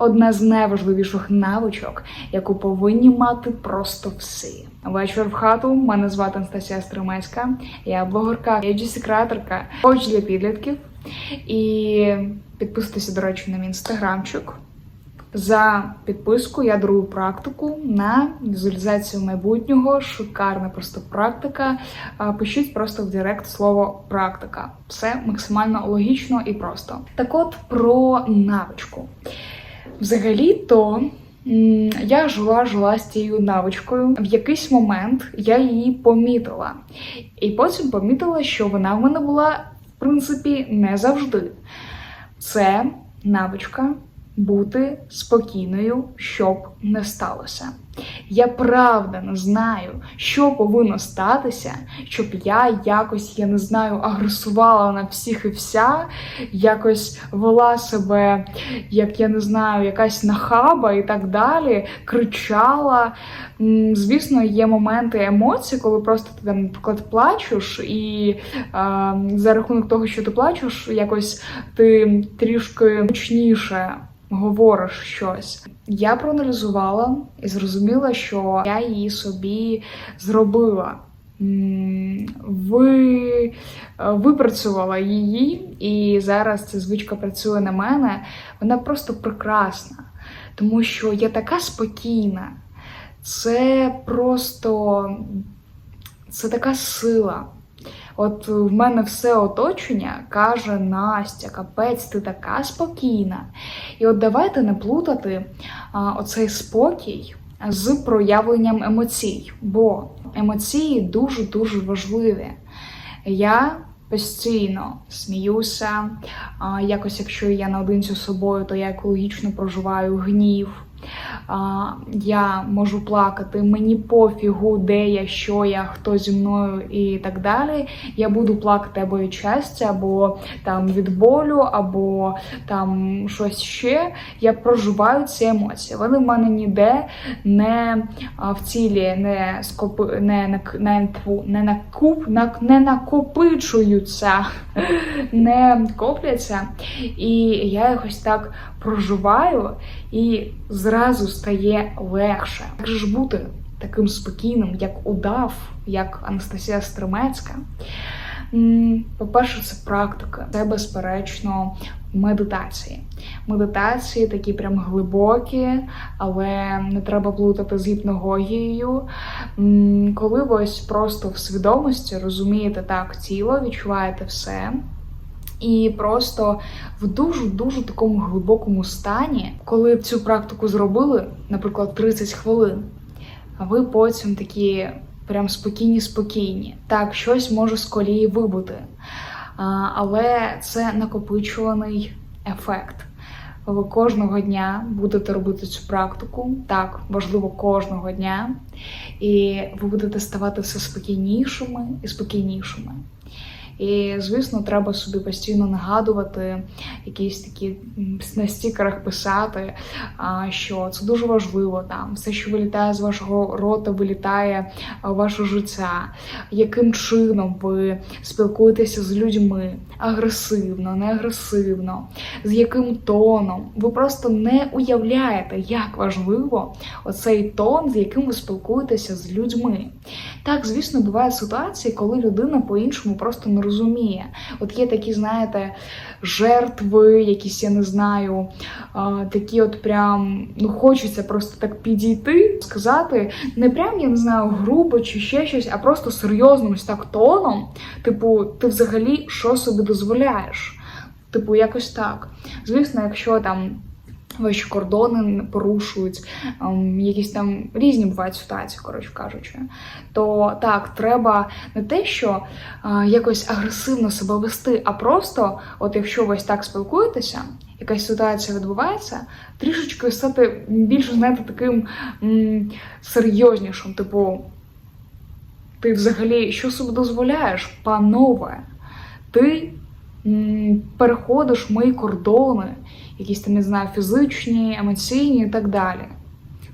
одна з найважливіших навичок, яку повинні мати просто всі. Вечір в хату. Мене звати Анастасія Стримецька. Я блогерка, я креаторка коуч для підлітків. І підписуйтеся, до речі, на мій інстаграмчик. За підписку я дарую практику на візуалізацію майбутнього. Шикарна просто практика. Пишіть просто в Директ слово практика. Все максимально логічно і просто. Так от про навичку. Взагалі-то я жила жила з цією навичкою. В якийсь момент я її помітила. І потім помітила, що вона в мене була, в принципі, не завжди. Це навичка бути спокійною, щоб не сталося. Я правда не знаю, що повинно статися, щоб я якось, я не знаю, агресувала на всіх і вся, якось вела себе, як я не знаю, якась нахаба і так далі, кричала. Звісно, є моменти емоцій, коли просто ти наприклад, плачеш, і а, за рахунок того, що ти плачеш, якось ти трішки гучніше говориш щось. Я проаналізувала і зрозуміла, що я її собі зробила. Ви е, випрацювала її, і зараз ця звичка працює на мене. Вона просто прекрасна, тому що я така спокійна. Це просто це така сила. От в мене все оточення каже Настя, капець, ти така спокійна. І от давайте не плутати а, оцей спокій з проявленням емоцій, бо емоції дуже-дуже важливі. Я постійно сміюся. Якось, якщо я наодинці з собою, то я екологічно проживаю гнів. Я можу плакати, мені пофігу, де я, що я, хто зі мною і так далі. Я буду плакати або від щастя, або там від болю, або там щось ще. Я проживаю ці емоції. Вони в мене ніде не в цілі, не скопи, не, не, не, накуп, не накопичуються, не копляться. І я якось так проживаю і зразу стає легше. Як же ж бути таким спокійним, як удав, як Анастасія Стремецька? По-перше, це практика, це безперечно медитації. Медитації такі прям глибокі, але не треба плутати з гіпногогією. Коли ви ось просто в свідомості розумієте так тіло, відчуваєте все. І просто в дуже-дуже такому глибокому стані, коли цю практику зробили, наприклад, 30 хвилин, ви потім такі прям спокійні-спокійні. Так, щось може з колії вибути. Але це накопичуваний ефект. Ви кожного дня будете робити цю практику. Так, важливо кожного дня. І ви будете ставати все спокійнішими і спокійнішими. І, звісно, треба собі постійно нагадувати, якісь такі на стікерах писати, що це дуже важливо. Там все, що вилітає з вашого рота, вилітає в ваше життя. Яким чином ви спілкуєтеся з людьми агресивно, не агресивно, з яким тоном. Ви просто не уявляєте, як важливо оцей тон, з яким ви спілкуєтеся з людьми. Так, звісно, бувають ситуації, коли людина по-іншому просто не розуміє. От є такі, знаєте, жертви, якісь, я не знаю, такі от прям, ну, хочеться просто так підійти, сказати, не прям, я не знаю, грубо чи ще щось, а просто серйозним так тоном. Типу, ти взагалі що собі дозволяєш? Типу, якось так. Звісно, якщо там ваші кордони порушують, ем, якісь там різні бувають ситуації, коротше кажучи, то так, треба не те, що е, якось агресивно себе вести, а просто, от якщо ви ось так спілкуєтеся, якась ситуація відбувається, трішечки стати більше, знаєте, таким м, серйознішим, типу. Ти взагалі що собі дозволяєш, панове? Ти м, переходиш мої кордони, якісь там, не знаю, фізичні, емоційні і так далі.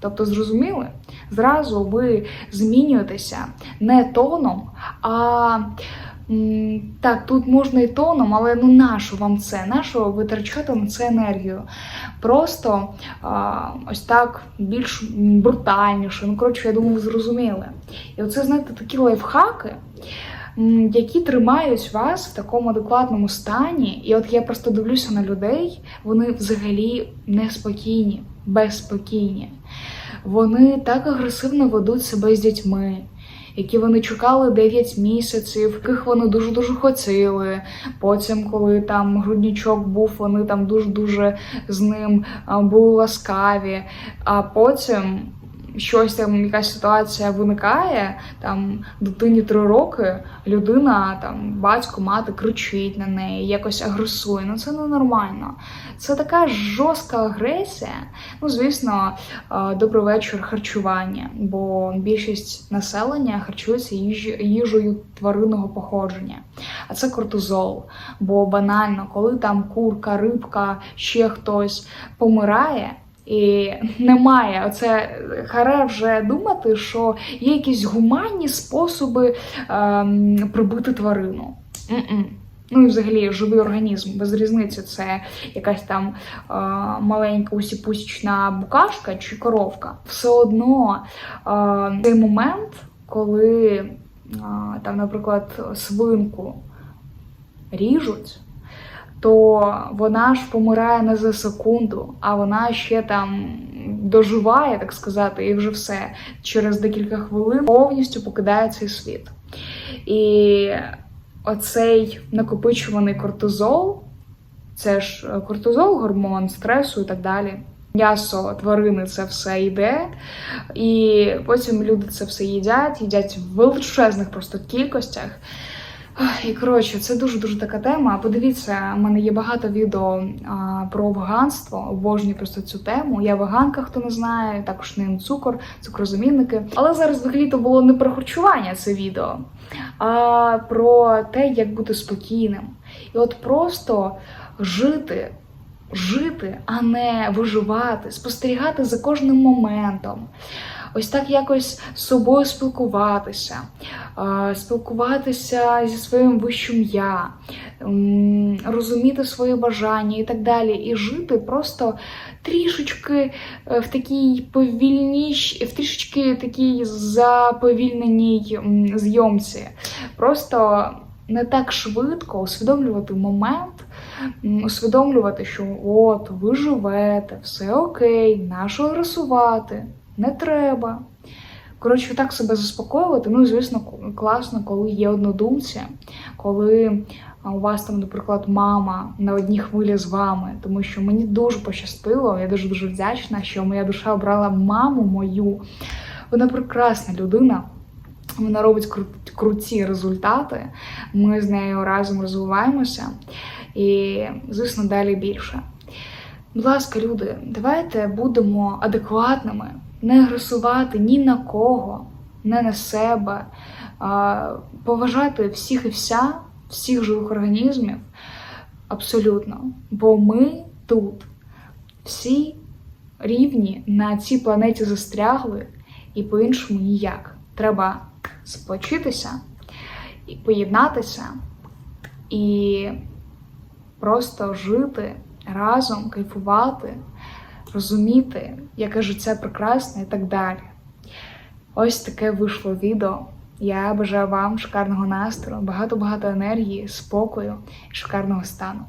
Тобто, зрозуміли, зразу ви змінюєтеся не тоном, а Так, тут можна і тоном, але ну нащо вам це? Нащо витрачати на це енергію? Просто а, ось так більш брутальніше. Ну, коротше, я думаю, ви зрозуміли. І оце, знаєте, такі лайфхаки, які тримають вас в такому адекватному стані. І от я просто дивлюся на людей, вони взагалі неспокійні, безспокійні. Вони так агресивно ведуть себе з дітьми які вони чекали 9 місяців, яких вони дуже дуже хотіли. Потім, коли там груднічок був, вони там дуже дуже з ним були ласкаві. А потім щось там, якась ситуація виникає, там дитині 3 роки, людина, там батько, мати кричить на неї, якось агресує. Ну це ненормально. Це така жорстка агресія. Ну, звісно, е, добрий вечір харчування, бо більшість населення харчується їж- їжею тваринного походження. А це кортизол. Бо банально, коли там курка, рибка, ще хтось помирає. І немає оце харе вже думати, що є якісь гуманні способи ем, прибити тварину. М-м. Ну і взагалі живий організм, без різниці, це якась там е, маленька усіпусічна букашка чи коровка. Все одно е, цей момент, коли е, там, наприклад, свинку ріжуть, то вона ж помирає не за секунду, а вона ще там доживає, так сказати, і вже все через декілька хвилин повністю покидає цей світ. І оцей накопичуваний кортизол, це ж е, кортизол, гормон стресу і так далі. М'ясо тварини це все йде, і потім люди це все їдять, їдять в величезних просто кількостях. І коротше, це дуже дуже така тема. Подивіться, в мене є багато відео а, про веганство. Обожнюю просто цю тему. Я веганка, хто не знає, також не цукор, цукрозамінники. Але зараз взагалі то було не про харчування це відео, а про те, як бути спокійним. І от просто жити. Жити, а не виживати, спостерігати за кожним моментом, ось так якось з собою спілкуватися, е, спілкуватися зі своїм вищим я, розуміти свої бажання і так далі, і жити просто трішечки е, в такій повільніш, в трішечки такій заповільненій зйомці. Просто не так швидко усвідомлювати момент. Усвідомлювати, що от ви живете, все окей, нащо агресувати, не треба. Коротше, так себе заспокоювати. Ну звісно, класно, коли є однодумці, коли у вас там, наприклад, мама на одній хвилі з вами, тому що мені дуже пощастило, я дуже дуже вдячна, що моя душа обрала маму мою. Вона прекрасна людина. Вона робить кру- круті результати. Ми з нею разом розвиваємося. І, звісно, далі більше. Будь ласка, люди, давайте будемо адекватними, не агресувати ні на кого, не на себе, а, поважати всіх і вся, всіх живих організмів абсолютно. Бо ми тут всі рівні на цій планеті застрягли, і по-іншому ніяк. Треба сплочитися і поєднатися і просто жити разом, кайфувати, розуміти, яке життя прекрасне і так далі. Ось таке вийшло відео. Я бажаю вам шикарного настрою, багато-багато енергії, спокою і шикарного стану.